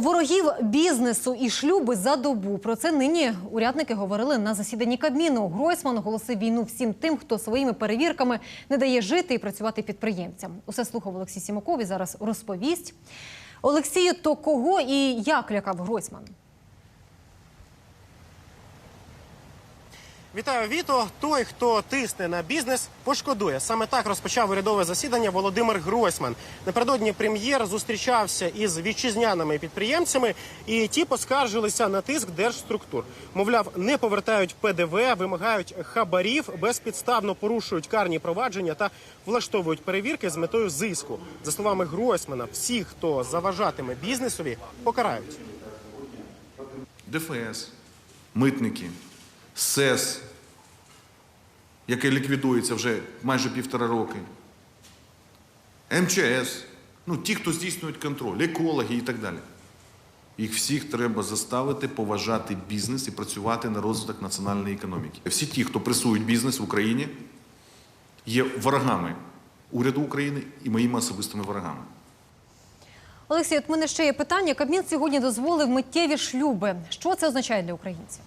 ворогів бізнесу і шлюби за добу. Про це нині урядники говорили на засіданні Кабміну. Гройсман оголосив війну всім тим, хто своїми перевірками не дає жити і працювати підприємцям. Усе слухав Олексій Сімакові. зараз розповість. Олексію, то кого і як лякав Гройсман? Вітаю, Віто. Той, хто тисне на бізнес, пошкодує. Саме так розпочав урядове засідання Володимир Гройсман. Напередодні прем'єр зустрічався із вітчизняними підприємцями, і ті поскаржилися на тиск держструктур. Мовляв, не повертають ПДВ, вимагають хабарів, безпідставно порушують карні провадження та влаштовують перевірки з метою зиску. За словами Гройсмана, всі, хто заважатиме бізнесові, покарають. ДФС, митники, СЕС, яке ліквідується вже майже півтора роки, МЧС, ну ті, хто здійснюють контроль, екологи і так далі. Їх всіх треба заставити поважати бізнес і працювати на розвиток національної економіки. Всі ті, хто пресують бізнес в Україні, є ворогами уряду України і моїми особистими ворогами. Олексій, от мене ще є питання. Кабмін сьогодні дозволив миттєві шлюби. Що це означає для українців?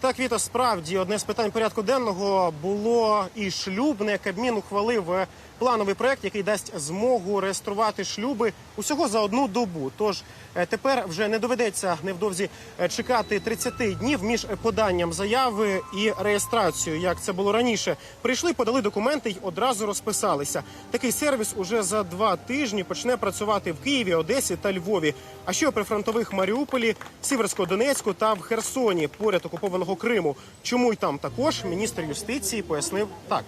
Так, Віто, справді одне з питань порядку денного було і шлюбне. Кабмін ухвалив е, плановий проект, який дасть змогу реєструвати шлюби усього за одну добу. Тож е, тепер вже не доведеться невдовзі е, чекати 30 днів між поданням заяви і реєстрацією, як це було раніше. Прийшли, подали документи й одразу розписалися. Такий сервіс уже за два тижні почне працювати в Києві, Одесі та Львові. А ще у прифронтових Маріуполі, Сіверсько-Донецьку та в Херсоні, поряд окупованого Криму. Чому й там також міністр юстиції пояснив так.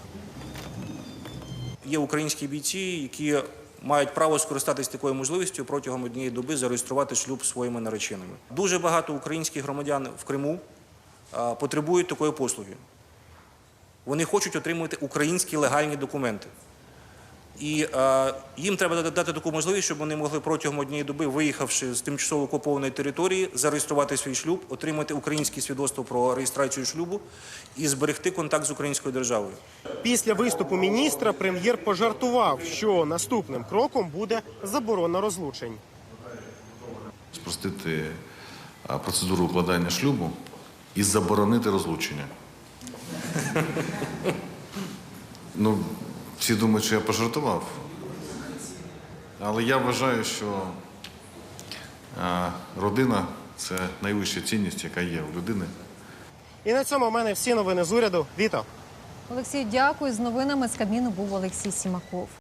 Є українські бійці, які мають право скористатись такою можливістю протягом однієї доби зареєструвати шлюб своїми нареченими. Дуже багато українських громадян в Криму потребують такої послуги. Вони хочуть отримувати українські легальні документи. І е, їм треба дати- таку можливість, щоб вони могли протягом однієї доби, виїхавши з тимчасово окупованої території, зареєструвати свій шлюб, отримати українське свідоцтво про реєстрацію шлюбу і зберегти контакт з українською державою. Після виступу міністра прем'єр пожартував, що наступним кроком буде заборона розлучень. спростити процедуру укладання шлюбу і заборонити розлучення. Ну, всі думають, що я пожартував. Але я вважаю, що родина це найвища цінність, яка є у людини. І на цьому в мене всі новини з уряду. Віто. Олексій, дякую. З новинами з Кабміну був Олексій Сімаков.